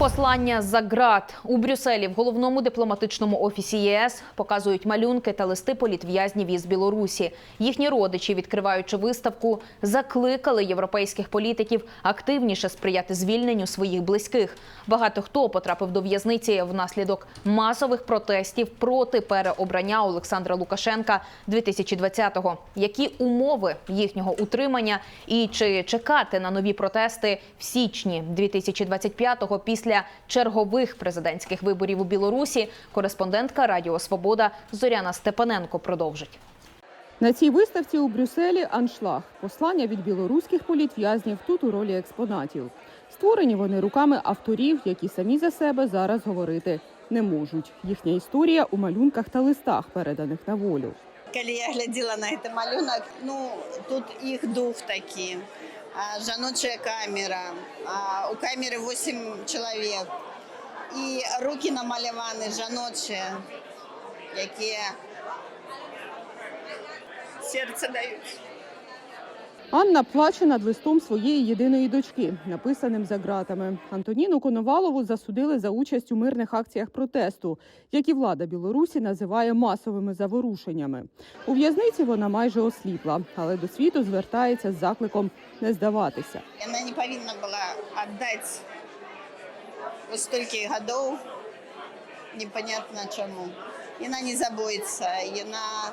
Послання за ґрат у Брюсселі в головному дипломатичному офісі ЄС показують малюнки та листи політв'язнів із Білорусі. Їхні родичі, відкриваючи виставку, закликали європейських політиків активніше сприяти звільненню своїх близьких. Багато хто потрапив до в'язниці внаслідок масових протестів проти переобрання Олександра Лукашенка 2020-го. Які умови їхнього утримання і чи чекати на нові протести в січні 2025-го після чергових президентських виборів у Білорусі? Кореспондентка Радіо Свобода Зоряна Степаненко продовжить. На цій виставці у Брюсселі аншлаг послання від білоруських політв'язнів тут у ролі експонатів. Створені вони руками авторів, які самі за себе зараз говорити не можуть. Їхня історія у малюнках та листах, переданих на волю. Коли я глядела на этот малюнок, ну, тут их дух такі. Жаночая камера, у камеры 8 человек. І руки намалювані жаночі, які серце дають. Анна плаче над листом своєї єдиної дочки, написаним за ґратами. Антоніну Коновалову засудили за участь у мирних акціях протесту, які влада Білорусі називає масовими заворушеннями. У в'язниці вона майже осліпла, але до світу звертається з закликом не здаватися. Вона не повинна була віддати у стільки годів, непонятно чому. Вона не забудеться, і вона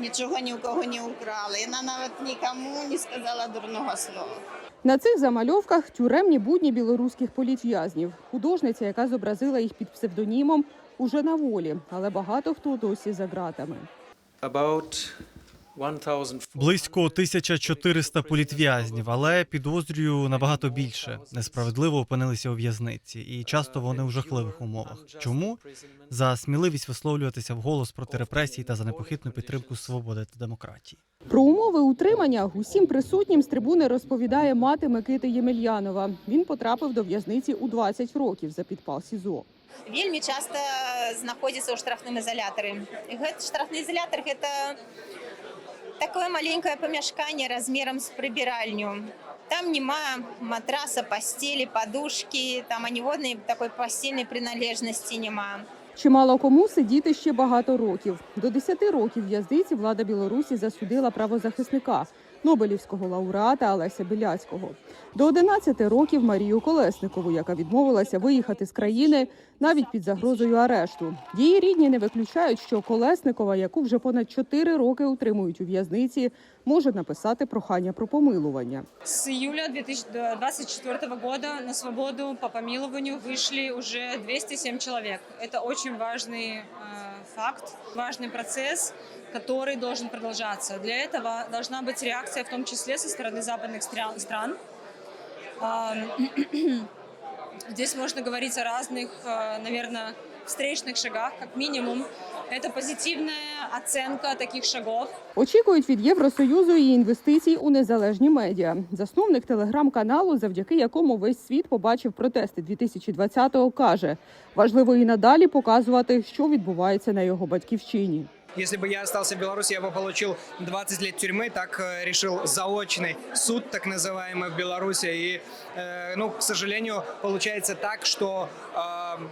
нічого ні у кого не украла, і вона навіть нікому не сказала дурного слова. На цих замальовках тюремні будні білоруських політв'язнів. Художниця, яка зобразила їх під псевдонімом, уже на волі, але багато хто досі за ґратами. About 1,000 Близько 1400 політв'язнів, але підозрюю набагато більше. Несправедливо опинилися у в'язниці, і часто вони у жахливих умовах. Чому за сміливість висловлюватися вголос проти репресій та за непохитну підтримку свободи та демократії? Про умови утримання усім присутнім з трибуни розповідає мати Микити Ємельянова. Він потрапив до в'язниці у 20 років за підпал СІЗО. вельмі часто знаходзіцца ў штрафным ізалятары І гэты штрафны ізалятар гэта такое маленькое помешкание размером з прибиральню. там нема матраса постели, подушки там ані водної такої постільної приналежності нема. Чимало кому сидіти ще багато років. До 10 років в'язниці влада Білорусі засудила правозахисника Нобелівського лауреата Олеся Біляцького. До 11 років Марію Колесникову, яка відмовилася виїхати з країни навіть під загрозою арешту. Її рідні не виключають, що Колесникова, яку вже понад 4 роки утримують у в'язниці, може написати прохання про помилування. С июля 2024 года на свободу по помилованию вышли уже 207 человек. Это очень важный э, факт, важный процесс, который должен продолжаться. Для этого должна быть реакция, в том числе со стороны западных стра- стран. А, Здесь можно говорить о разных, наверное, встречных шагах, как минимум. Это позитивная оценка таких шагов. Очікують від Євросоюзу і інвестицій у незалежні медіа. Засновник телеграм-каналу, завдяки якому весь світ побачив протести 2020-го, каже, важливо і надалі показувати, що відбувається на його батьківщині. Если бы я остался в Беларуси, я бы получил 20 лет тюрьмы. Так э, решил заочный суд, так называемый в Беларуси. И, э, ну, к сожалению, получается так, что э, не-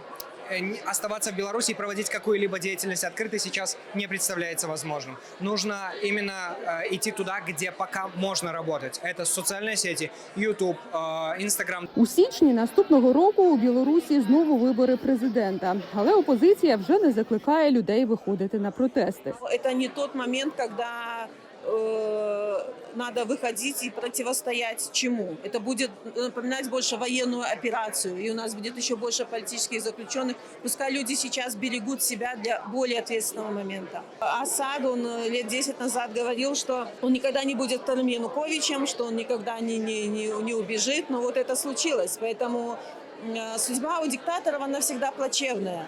оставаться в Беларуси и проводить какую-либо деятельность открыто сейчас не представляется возможным. Нужно именно э, идти туда, где пока можно работать. Это социальные сети, YouTube, э, Instagram, У січні наступного року у Білорусі знову вибори президента, але опозиція вже не закликає людей виходити на протести. это не тот момент, когда э, надо выходить и противостоять чему. Это будет напоминать больше военную операцию, и у нас будет еще больше политических заключенных. Пускай люди сейчас берегут себя для более ответственного момента. Асад, он э, лет 10 назад говорил, что он никогда не будет вторым Януковичем, что он никогда не, не, не, не убежит, но вот это случилось. Поэтому э, судьба у диктаторов, она всегда плачевная.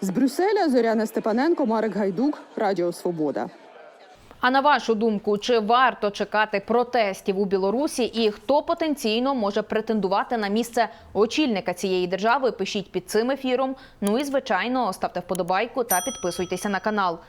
З Брюсселя Зоряна Степаненко, Марик Гайдук, Радіо Свобода. А на вашу думку, чи варто чекати протестів у Білорусі і хто потенційно може претендувати на місце очільника цієї держави? Пишіть під цим ефіром. Ну і звичайно, ставте вподобайку та підписуйтеся на канал.